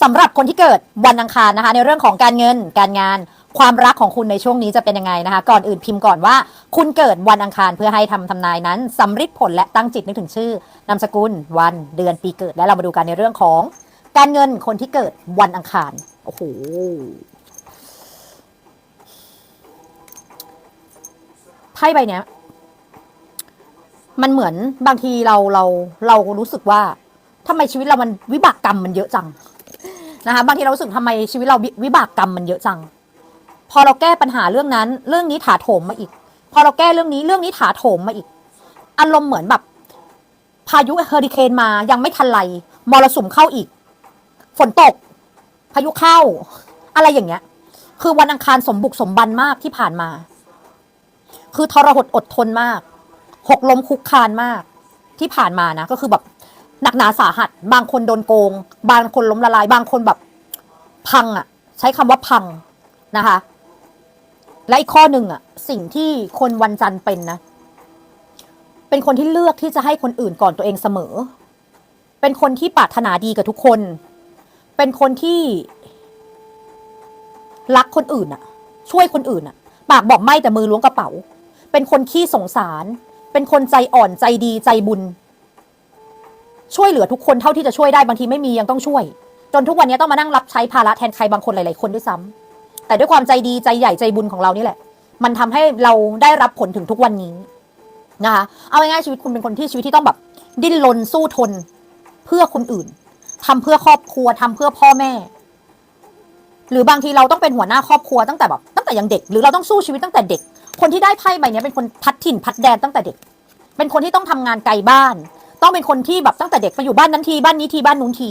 สำหรับคนที่เกิดวันอังคารนะคะ ในเรื่องของการเงินการงาน ความรักของคุณในช่วงนี้จะเป็นยังไงนะคะ ก่อนอื่นพิมพ์ก่อนว่า คุณเกิดวันอังคารเพื่อให้ทำทำนายนั้นสำฤทธิ์ผลและตั้งจิตนึกถึงชื่อนามสกุล วันเดือนปีเกิด และเรามาดูกันในเรื่องของ การเงินคนที่เกิดวันอังคารโอ้โหไพ่ใบเนี้ยมันเหมือนบางทีเราเราเรารู้สึกว่าทำไมชีวิตเรามันวิบากกรรมมันเยอะจัง นะคะบางทีเรารู้สึกทำไมชีวิตเราวิบากกรรมมันเยอะจัง พอเราแก้ปัญหาเรื่องนั้น เรื่องนี้ถาโถมมาอีก พอเราแก้เรื่องนี้เรื่องนี้ถาโถมมาอีก อารมณ์เหมือนแบบ พายุเฮอริเคนมายังไม่ทันไรมรสุมเข้าอีก ฝนตก พายุเข้า อะไรอย่างเงี้ย คือวันอังคารสมบุกสมบันมากที่ผ่านมา คือทรหดอดทนมาก หกล้มคุกคานมาก ที่ผ่านมานะก็คือแบบ หนักหนาสาหัส บางคนโดนโกง บางคนล้มละลาย บางคนแบบพังอะ ใช้คำว่าพังนะคะ และอีกข้อหนึ่งอะ สิ่งที่คนวันจันทร์เป็นนะ เป็นคนที่เลือกที่จะให้คนอื่นก่อนตัวเองเสมอ เป็นคนที่ปรารถนาดีกับทุกคน เป็นคนที่ รักคนอื่นอะ ช่วยคนอื่นอะ ปากบอกไม่แต่มือล้วงกระเป๋า เป็นคนขี้สงสาร เป็นคนใจอ่อนใจดีใจบุญ ช่วยเหลือทุกคนเท่าที่จะช่วยได้บางทีไม่มียังต้องช่วย จนทุกวันนี้ต้องมานั่งรับใช้ภาระแทนใครบางคนหลาย ๆ คนด้วยซ้ำแต่ด้วยความใจดีใจใหญ่ใจบุญของเรานี่แหละ มันทำให้เราได้รับผลถึงทุกวันนี้นะคะเอาง่ายๆชีวิตคุณเป็นคนที่ชีวิตที่ต้องแบบ ดิ้นรนสู้ทนเพื่อคนอื่นทำเพื่อครอบครัวทำเพื่อพ่อแม่ หรือบางทีเราต้องเป็นหัวหน้าครอบครัวตั้งแต่แบบตั้งแต่ยังเด็ก หรือเราต้องสู้ชีวิตตั้งแต่เด็ก คนที่ได้ไพ่ใบนี้เป็นคนพัดถิ่นพัดแดนตั้งแต่เด็ก เป็นคนที่ต้องทำงานไกลบ้าน ต้องเป็นคนที่แบบตั้งแต่เด็กไปอยู่บ้านนั้นทีบ้านนี้ทีบ้านนู้นที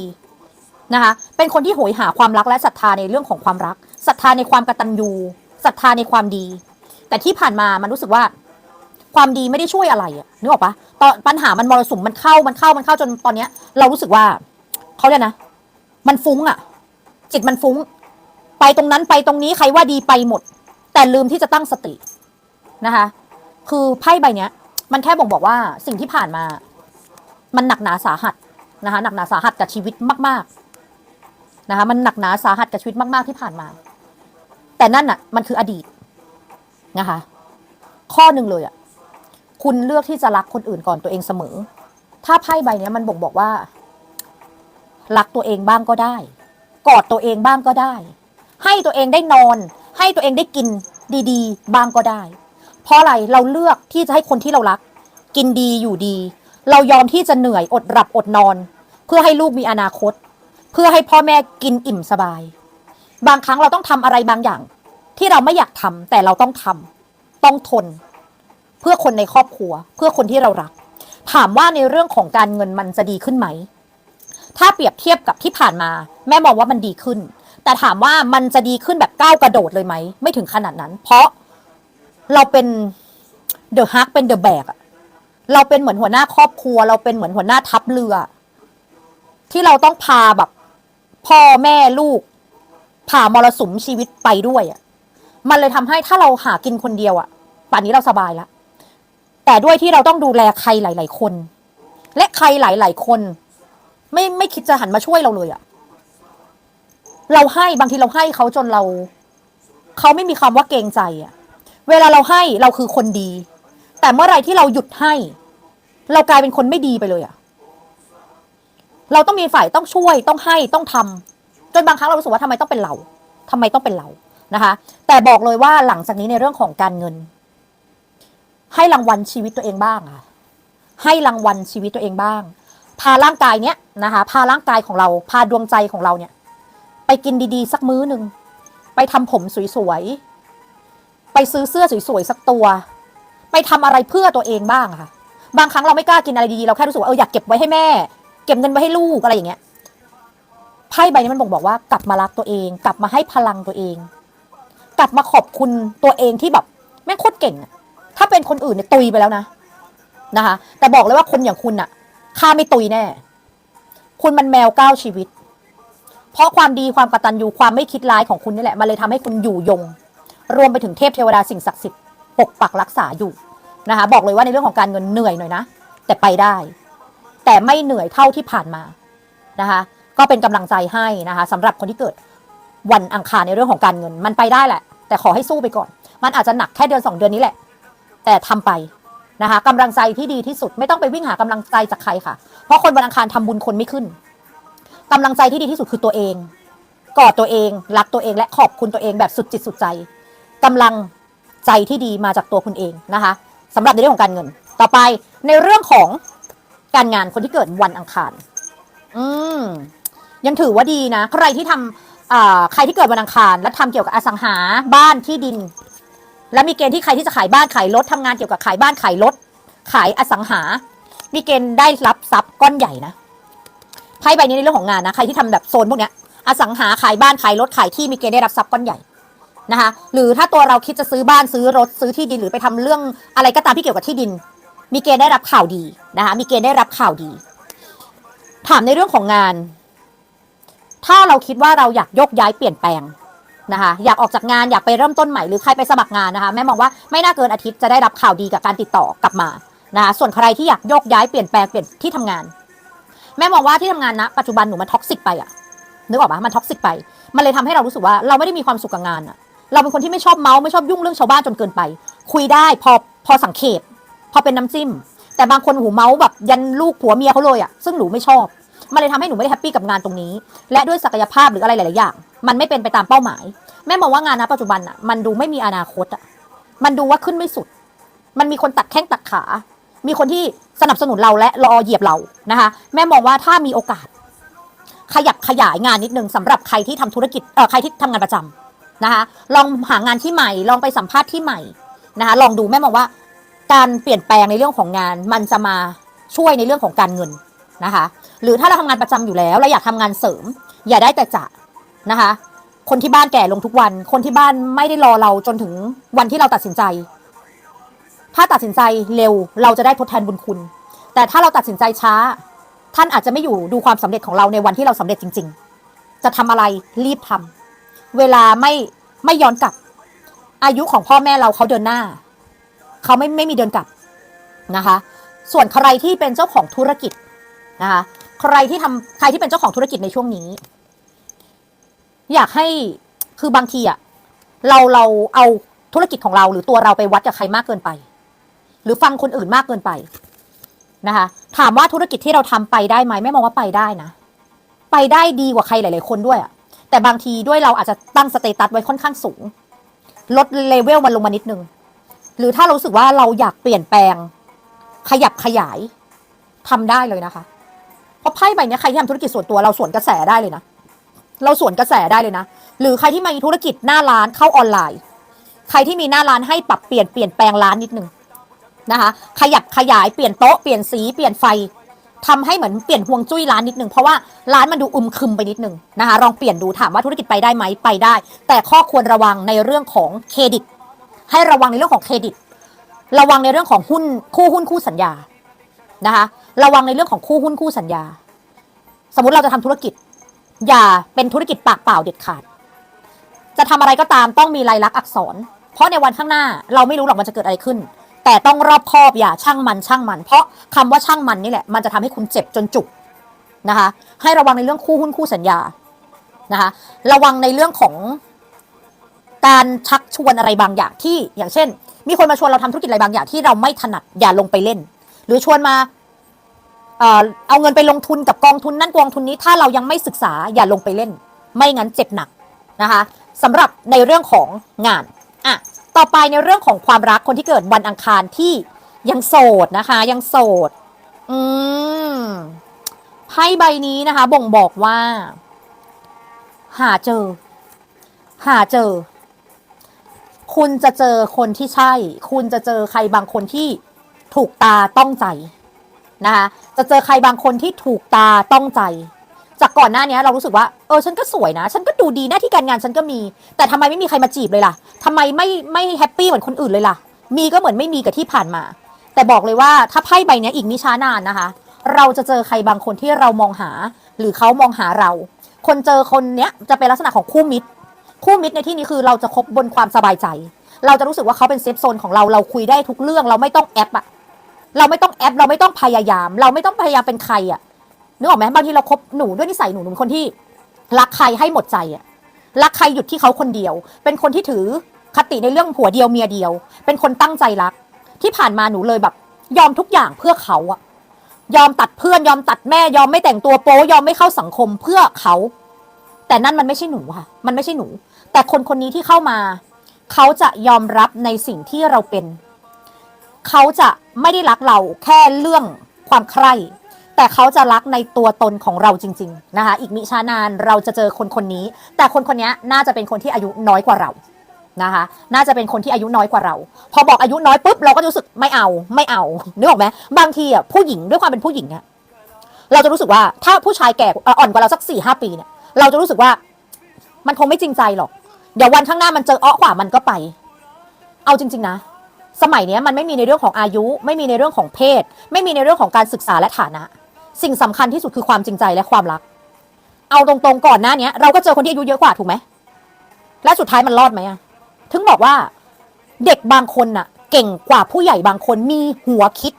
นะคะเป็นคนที่โหยหาความรักและศรัทธาในเรื่องของความรักศรัทธาในความกตัญญูศรัทธาในความดี แต่ที่ผ่านมามันรู้สึกว่าความดีไม่ได้ช่วยอะไรอะนึกออกปะตอนปัญหามันมรสุมมันเข้ามันเข้ามันเข้าจนตอนเนี้ย เรารู้สึกว่าเขาเรียกนะ มันฟุ้งอะจิตมันฟุ้ง ไปตรงนั้นไปตรงนี้ใครว่าดีไปหมด แต่ลืมที่จะตั้งสตินะคะ คือไพ่ใบเนี้ย มันแค่บ่งบอกว่าสิ่งที่ผ่านมา มันหนักหนาสาหัสนะคะหนักหนาสาหัสกับชีวิตมาก ๆนะคะมันหนักหนาสาหัสกับชีวิตมาก ๆที่ผ่านมา แต่นั่นน่ะ มันคืออดีตนะคะ ข้อหนึ่งเลยอะคุณเลือกที่จะรักคนอื่นก่อนตัวเองเสมอ ถ้าไพ่ใบนี้มันบ่งบอกว่า รักตัวเองบ้างก็ได้ กอดตัวเองบ้างก็ได้ ให้ตัวเองได้นอน ให้ตัวเองได้กินดี ๆ บ้างก็ได้ เพราะอะไรเราเลือกที่จะให้คนที่เรารัก กินดีอยู่ดี เรายอมที่จะเหนื่อยอดหลับอดนอน เพื่อให้ลูกมีอนาคต เพื่อให้พ่อแม่กินอิ่มสบาย บางครั้งเราต้องทำอะไรบางอย่าง ที่เราไม่อยากทำแต่เราต้องทำต้องทน เพื่อคนในครอบครัว เพื่อคนที่เรารัก ถามว่าในเรื่องของการเงินมันจะดีขึ้นไหม ถ้าเปรียบเทียบกับที่ผ่านมา แม่มองว่ามันดีขึ้น แต่ถามว่ามันจะดีขึ้นแบบก้าวกระโดดเลยไหมไม่ถึงขนาดนั้น เพราะเราเป็นเดอะฮักเป็นเดอะแบกอะ เราเป็นเหมือนหัวหน้าครอบครัว เราเป็นเหมือนหัวหน้าทัพเรือ ที่เราต้องพาแบบ พ่อแม่ลูกผ่ามรสุมชีวิตไปด้วยอะมันเลยทำให้ถ้าเราหากินคนเดียวอะป่านนี้เราสบายละแต่ด้วยที่เราต้องดูแลใครหลาย ๆ คน และใครหลาย ๆ คน ไม่ไม่คิดจะหันมาช่วยเราเลยอะเราให้บางทีเราให้เขาจนเราเขาไม่มีคำว่าเกรงใจอะเวลาเราให้เราคือคนดี แต่เมื่อไรที่เราหยุดให้ เรากลายเป็นคนไม่ดีไปเลยอะเราต้องมีฝ่ายต้องช่วยต้องให้ต้องทำจนบางครั้งเรารู้สึกว่าทำไมต้องเป็นเราทำไมต้องเป็นเรานะคะ แต่บอกเลยว่าหลังจากนี้ในเรื่องของการเงิน ให้รางวัลชีวิตตัวเองบ้างค่ะให้รางวัลชีวิตตัวเองบ้าง พาร่างกายเนี้ยนะคะพาร่างกายของเรา พาดวงใจของเราเนี่ย ไปกินดีๆ สักมื้อหนึ่งไปทำผมสวยๆไปซื้อเสื้อสวยๆสักตัว ไปทำอะไรเพื่อตัวเองบ้างค่ะ บางครั้งเราไม่กล้ากินอะไรดีๆเราแค่รู้สึกว่าเอออยากเก็บไว้ให้แม่ เก็บเงินไว้ให้ลูกอะไรอย่างเงี้ยไพ่ใบนี้มันบ่งบอกว่ากลับมารักตัวเอง กลับมาให้พลังตัวเอง กลับมาขอบคุณตัวเองที่แบบแม่งโคตรเก่งถ้าเป็นคนอื่นเนี่ยตุยไปแล้วนะนะคะ แต่บอกเลยว่าคนอย่างคุณอะฆ่าไม่ตุยแน่ คุณมันแมวเก้าชีวิต เพราะความดีความกตัญญูความไม่คิดร้ายของคุณนี่แหละมันเลยทำให้คุณอยู่ยง รวมไปถึงเทพเทวดาสิ่งศักดิ์สิทธิ์ปกปักรักษาอยู่ นะคะบอกเลยว่าในเรื่องของการเงินเหนื่อยหน่อยนะ แต่ไปได้ แต่ไม่เหนื่อยเท่าที่ผ่านมานะคะก็เป็นกำลังใจให้นะคะสำหรับคนที่เกิดวันอังคารในเรื่องของการเงิน มันไปได้แหละ แต่ขอให้สู้ไปก่อน มันอาจจะหนักแค่เดือนสองเดือนนี้แหละ แต่ทำไปนะคะกำลังใจที่ดีที่สุดไม่ต้องไปวิ่งหากำลังใจจากใครค่ะ เพราะคนวันอังคารทำบุญคนไม่ขึ้นกำลังใจที่ดีที่สุดคือตัวเองกอดตัวเอง รักตัวเองและขอบคุณตัวเองแบบสุดจิตสุดใจกำลังใจที่ดีมาจากตัวคุณเองนะคะ สำหรับในเรื่องของการเงิน ต่อไปในเรื่องของการงานคนที่เกิดวันอังคาร อืมยังถือว่าดีนะ ใครที่ทำอ่าใครที่เกิดวันอังคาร และทำเกี่ยวกับอสังหาบ้านที่ดิน และมีเกณฑ์ที่ใครที่จะขายบ้านขายรถทำงานเกี่ยวกับขายบ้านขายรถขายอสังหา มีเกณฑ์ได้รับทรัพย์ก้อนใหญ่นะไพ่ใบนี้ในเรื่องของงานนะ ใครที่ทำแบบโซนพวกเนี้ย อสังหาขายบ้านขายรถขายที่มีเกณฑ์ได้รับทรัพย์ก้อนใหญ่ นะคะ หรือถ้าตัวเราคิดจะซื้อบ้านซื้อรถซื้อที่ดินหรือไปทำเรื่องอะไรก็ตามที่เกี่ยวกับที่ดิน มีเกณฑ์ได้รับข่าวดีนะคะมีเกณฑ์ได้รับข่าวดี ถามในเรื่องของงาน ถ้าเราคิดว่าเราอยากยกย้ายเปลี่ยนแปลงนะคะอยากออกจากงานอยากไปเริ่มต้นใหม่หรือใครไปสมัครงานนะคะแม่มองว่าไม่น่าเกินอาทิตย์จะได้รับข่าวดีกับการติดต่อกลับมานะคะส่วนใครที่อยากโยกย้ายเปลี่ยนแปลงเปลี่ยนที่ทำงาน แม่มองว่าที่ทำงานนะปัจจุบันหนูมันท็อกซิกไปอะนึกออกปะมันท็อกซิกไป มันเลยทำให้เรารู้สึกว่าเราไม่ได้มีความสุขกับงานอะ เราเป็นคนที่ไม่ชอบเมาส์ไม่ชอบยุ่งเรื่องชาวบ้านจนเกินไป คุยได้พอพอสังเขปพอเป็นน้ำจิ้ม แต่บางคนหูเมาส์แบบยันลูกผัวเมียเขาเลยอะซึ่งหนูไม่ชอบ มันเลยทำให้หนูไม่ได้แฮปปี้กับงานตรงนี้ และด้วยศักยภาพหรืออะไรหลาย ๆ อย่าง มันไม่เป็นไปตามเป้าหมาย แม่มองว่างานนะปัจจุบันอะมันดูไม่มีอนาคตอะมันดูว่าขึ้นไม่สุด มันมีคนตัดแข้งตัดขา มีคนที่สนับสนุนเราและรอเหยียบเรานะคะ แม่มองว่าถ้ามีโอกาส ขยับขยายงานนิดนึงสำหรับใครที่ทำธุรกิจเออใครที่ทำงานประจำ นะคะลองหางานที่ใหม่ ลองไปสัมภาษณ์ที่ใหม่นะคะลองดูแม่มองว่า การเปลี่ยนแปลงในเรื่องของงานมันจะมาช่วยในเรื่องของการเงินนะคะ หรือถ้าเราทำงานประจำอยู่แล้วเราอยากทำงานเสริม อย่าได้แต่จะนะคะ คนที่บ้านแก่ลงทุกวัน คนที่บ้านไม่ได้รอเราจนถึงวันที่เราตัดสินใจ ถ้าตัดสินใจเร็วเราจะได้ทดแทนบุญคุณ แต่ถ้าเราตัดสินใจช้า ท่านอาจจะไม่อยู่ดูความสำเร็จของเราในวันที่เราสำเร็จจริง ๆ จะทำอะไรรีบทำ เวลาไม่ไม่ย้อนกลับ อายุของพ่อแม่เราเขาเดินหน้า เขาไม่ไม่มีเดินกลับนะคะ ส่วนใครที่เป็นเจ้าของธุรกิจนะคะใครที่ทำใครที่เป็นเจ้าของธุรกิจในช่วงนี้ อยากให้คือบางทีอะเราเราเอาธุรกิจของเราหรือตัวเราไปวัดกับใครมากเกินไป หรือฟังคนอื่นมากเกินไปนะคะถามว่าธุรกิจที่เราทำไปได้ไหมแม่มองว่าไปได้นะ ไปได้ดีกว่าใครหลาย ๆ คนด้วยอะ แต่บางทีด้วยเราอาจจะตั้งสเตตัสไว้ค่อนข้างสูง ลดเลเวลมันลงมานิดนึง หรือถ้าเรารู้สึกว่าเราอยากเปลี่ยนแปลง ขยับขยายทำได้เลยนะคะ เพราะไพ่ใบนี้ใครที่ทำธุรกิจส่วนตัวเราสวนกระแสได้เลยนะ เราสวนกระแสได้เลยนะ หรือใครที่มีธุรกิจหน้าร้านเข้าออนไลน์ ใครที่มีหน้าร้านให้ปรับเปลี่ยนเปลี่ยนแปลงร้านนิดนึงนะคะ ขยับขยายเปลี่ยนโต๊ะเปลี่ยนสีเปลี่ยนไฟ ทำให้เหมือนเปลี่ยนห่วงจุ้ยร้านนิดนึงเพราะว่าร้านมันดูอึมครึมไปนิดนึงนะคะลองเปลี่ยนดูถามว่าธุรกิจไปได้ไหมไปได้ แต่ข้อควรระวังในเรื่องของเครดิต ให้ระวังในเรื่องของเครดิต ระวังในเรื่องของหุ้นคู่หุ้นคู่สัญญานะคะระวังในเรื่องของคู่หุ้นคู่สัญญา สมมติเราจะทำธุรกิจ อย่าเป็นธุรกิจปากเปล่าเด็ดขาด จะทำอะไรก็ตามต้องมีลายลักษณ์อักษร เพราะในวันข้างหน้าเราไม่รู้หรอกมันจะเกิดอะไรขึ้น แต่ต้องรอบคอบอย่าช่างมันช่างมัน เพราะคำว่าช่างมันนี่แหละ มันจะทำให้คุณเจ็บจนจุกนะคะ ให้ระวังในเรื่องคู่หุ้นคู่สัญญานะคะ ระวังในเรื่องของการชักชวนอะไรบางอย่างที่อย่างเช่น มีคนมาชวนเราทำธุรกิจอะไรบางอย่างที่เราไม่ถนัดอย่าลงไปเล่น หรือชวนมาเออเอาเงินไปลงทุนกับกองทุนนั่นกองทุนนี้ถ้าเรายังไม่ศึกษาอย่าลงไปเล่น ไม่งั้นเจ็บหนักนะคะสำหรับในเรื่องของงานอะ ต่อไปในเรื่องของความรักคนที่เกิดวันอังคารที่ยังโสดนะคะ ยังโสด อืมไพ่ใบนี้นะคะ บ่งบอกว่า หาเจอ หาเจอ คุณจะเจอคนที่ใช่ คุณจะเจอใครบางคนที่ถูกตาต้องใจนะคะจะเจอใครบางคนที่ถูกตาต้องใจ จากก่อนหน้านี้เรารู้สึกว่าเออฉันก็สวยนะ ฉันก็ดูดีหน้าที่การงานฉันก็มี แต่ทำไมไม่มีใครมาจีบเลยล่ะทำไมไม่ไม่แฮปปี้เหมือนคนอื่นเลยล่ะ มีก็เหมือนไม่มีกับที่ผ่านมา แต่บอกเลยว่าถ้าไพ่ใบนี้อีกมิช้านานนะคะ เราจะเจอใครบางคนที่เรามองหา หรือเขามองหาเรา คนเจอคนเนี้ยจะเป็นลักษณะของคู่มิตร คู่มิตรในที่นี้คือเราจะคบบนความสบายใจ เราจะรู้สึกว่าเขาเป็นเซฟโซนของเราเราคุยได้ทุกเรื่อง เราไม่ต้องแอปอะเราไม่ต้องแอปเราไม่ต้องพยายาม เราไม่ต้องพยายามเป็นใครอะ นึกออกไหมบางทีเราคบหนูด้วยนิสัยหนูหนูเป็นคนที่รักใครให้หมดใจอะรักใครหยุดที่เขาคนเดียว เป็นคนที่ถือคติในเรื่องผัวเดียวเมียเดียว เป็นคนตั้งใจรัก ที่ผ่านมาหนูเลยแบบ ยอมทุกอย่างเพื่อเขาอะยอมตัดเพื่อนยอมตัดแม่ยอมไม่แต่งตัวโป๊ยอมไม่เข้าสังคมเพื่อเขา แต่นั่นมันไม่ใช่หนูค่ะ มันไม่ใช่หนู แต่คนคนนี้ที่เข้ามา เขาจะยอมรับในสิ่งที่เราเป็น เขาจะไม่ได้รักเราแค่เรื่องความใคร่ แต่เขาจะรักในตัวตนของเราจริง ๆ นะคะ อีกมิชานานเราจะเจอคนคนนี้ แต่คนคนนี้น่าจะเป็นคนที่อายุน้อยกว่าเรานะคะ น่าจะเป็นคนที่อายุน้อยกว่าเรา พอบอกอายุน้อยปุ๊บเราก็รู้สึกไม่เอาไม่เอานึกออกไหมบางทีอะผู้หญิงด้วยความเป็นผู้หญิงอะเราจะรู้สึกว่าถ้าผู้ชายแก่อ่อนกว่าเราสักสี่ห้าปีเนี่ยเราจะรู้สึกว่ามันคงไม่จริงใจหรอก เดี๋ยววันข้างหน้ามันเจออ้อขวามันก็ไป เอาจริง ๆ นะ สมัยนี้มันไม่มีในเรื่องของอายุ ไม่มีในเรื่องของเพศ ไม่มีในเรื่องของการศึกษาและฐานะ สิ่งสำคัญที่สุดคือความจริงใจและความรัก เอาตรงๆก่อนหน้าเนี้ยเราก็เจอคนที่อายุเยอะกว่าถูกไหม และสุดท้ายมันรอดไหมอะถึงบอกว่าเด็กบางคนน่ะ เก่งกว่าผู้ใหญ่บางคนมีหัวคิด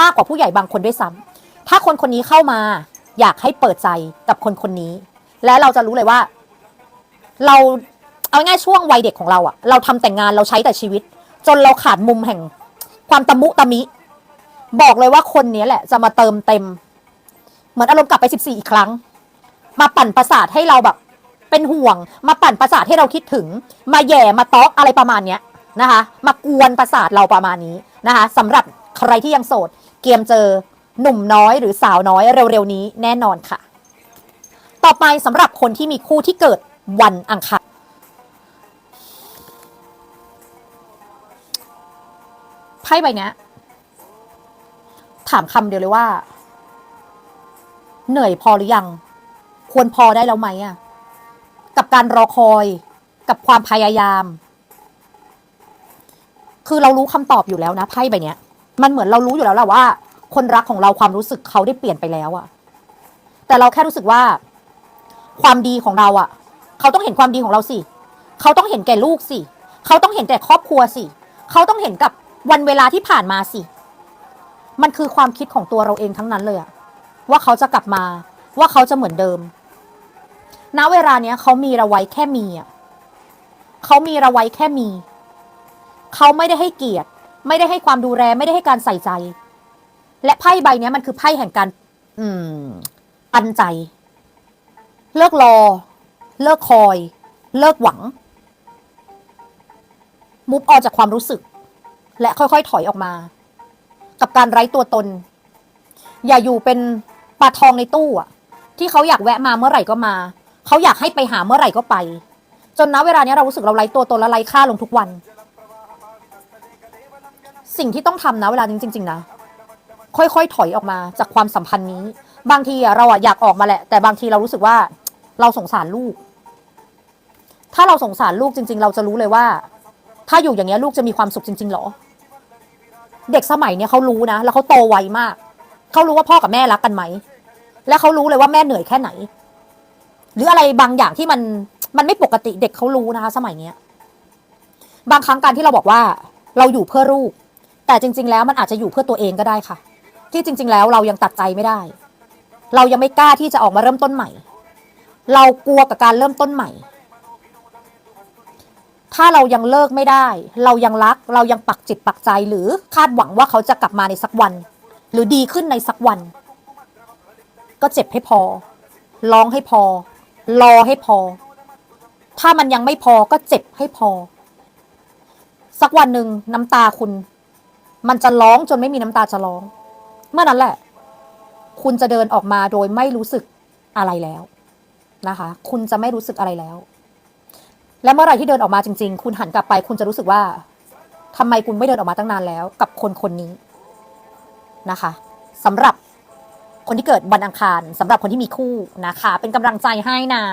มากกว่าผู้ใหญ่บางคนด้วยซ้ำถ้าคนคนนี้เข้ามา อยากให้เปิดใจกับคนคนนี้ และเราจะรู้เลยว่า เราเอาง่ายช่วงวัยเด็กของเราอะเราทำแต่งงานเราใช้แต่ชีวิต จนเราขาดมุมแห่ง ความตะมุตะมิ บอกเลยว่าคนนี้แหละ จะมาเติมเต็ม เหมือนอารมณ์กลับไป 14 อีกครั้ง มาปั่นประสาทให้เราแบบ เป็นห่วง มาปั่นประสาทให้เราคิดถึง มาแย่มาต๊อกอะไรประมาณเนี้ยนะคะ มากวนประสาทเราประมาณนี้นะคะสำหรับใครที่ยังโสด เกียมเจอหนุ่มน้อยหรือสาวน้อยเร็วๆนี้แน่นอนค่ะ ต่อไปสำหรับคนที่มีคู่ที่เกิดวันอังคารไพ่ใบเนี้ยถามคำเดียวเลยว่า เหนื่อยพอหรือยัง ควรพอได้แล้วไหมอะกับการรอคอยกับความพยายาม คือเรารู้คำตอบอยู่แล้วนะไพ่ใบเนี้ย มันเหมือนเรารู้อยู่แล้วแหละว่า คนรักของเราความรู้สึกเขาได้เปลี่ยนไปแล้วอะแต่เราแค่รู้สึกว่า ความดีของเราอะเขาต้องเห็นความดีของเราสิเขาต้องเห็นแก่ลูกสิเขาต้องเห็นแต่ครอบครัวสิเขาต้องเห็นกับวันเวลาที่ผ่านมาสิ มันคือความคิดของตัวเราเองทั้งนั้นเลยอะ ว่าเขาจะกลับมา ว่าเขาจะเหมือนเดิม ณเวลาเนี้ยเขามีเราไว้แค่มีอะเขามีเราไว้แค่มี เขาไม่ได้ให้เกียรติ ไม่ได้ให้ความดูแลไม่ได้ให้การใส่ใจ และไพ่ใบเนี้ยมันคือไพ่แห่งการ อืม ปันใจ เลิกรอ เลิกคอย เลิกหวัง มุฟออกจากความรู้สึก และค่อยๆ ถอยออกมา กับการไร้ตัวตน อย่าอยู่เป็น ลาทองในตู้อะที่เขาอยากแวะมาเมื่อไหร่ก็มา เขาอยากให้ไปหาเมื่อไหร่ก็ไป จนณเวลานี้เรารู้สึกเราไร้ตัวตนและไร้ค่าลงทุกวัน สิ่งที่ต้องทำนะเวลานี้จริง ๆ นะ ค่อยๆถอยออกมาจากความสัมพันธ์นี้ บางทีเราอะอยากออกมาแหละ แต่บางทีเรารู้สึกว่าเราสงสารลูก ถ้าเราสงสารลูกจริง ๆ เราจะรู้เลยว่า ถ้าอยู่อย่างเงี้ยลูกจะมีความสุขจริง ๆ หรอ เด็กสมัยเนี้ยเขารู้นะ แล้วเขาโตไวมาก เขารู้ว่าพ่อกับแม่รักกันไหม และเขารู้เลยว่าแม่เหนื่อยแค่ไหน หรืออะไรบางอย่างที่มันมันไม่ปกติเด็กเขารู้นะคะ สมัยเนี้ย บางครั้งการที่เราบอกว่า เราอยู่เพื่อลูก แต่จริง ๆ แล้วมันอาจจะอยู่เพื่อตัวเองก็ได้ค่ะ ที่จริง ๆ แล้วเรายังตัดใจไม่ได้ เรายังไม่กล้าที่จะออกมาเริ่มต้นใหม่ เรากลัวกับการเริ่มต้นใหม่ ถ้าเรายังเลิกไม่ได้ เรายังรัก เรายังปักจิตปักใจหรือคาดหวังว่าเขาจะกลับมาในสักวัน หรือดีขึ้นในสักวัน ก็เจ็บให้พอ ร้องให้พอ รอให้พอ ถ้ามันยังไม่พอก็เจ็บให้พอ สักวันหนึ่งน้ำตาคุณ มันจะร้องจนไม่มีน้ำตาจะร้อง เมื่อนั้นแหละ คุณจะเดินออกมาโดยไม่รู้สึกอะไรแล้วนะคะ คุณจะไม่รู้สึกอะไรแล้ว และเมื่อไหร่ที่เดินออกมาจริง ๆ คุณหันกลับไป คุณจะรู้สึกว่าทำไมคุณไม่เดินออกมาตั้งนานแล้ว กับคนคนนี้นะคะสำหรับ คนที่เกิดวันอังคารสำหรับคนที่มีคู่นะคะ เป็นกำลังใจให้นะ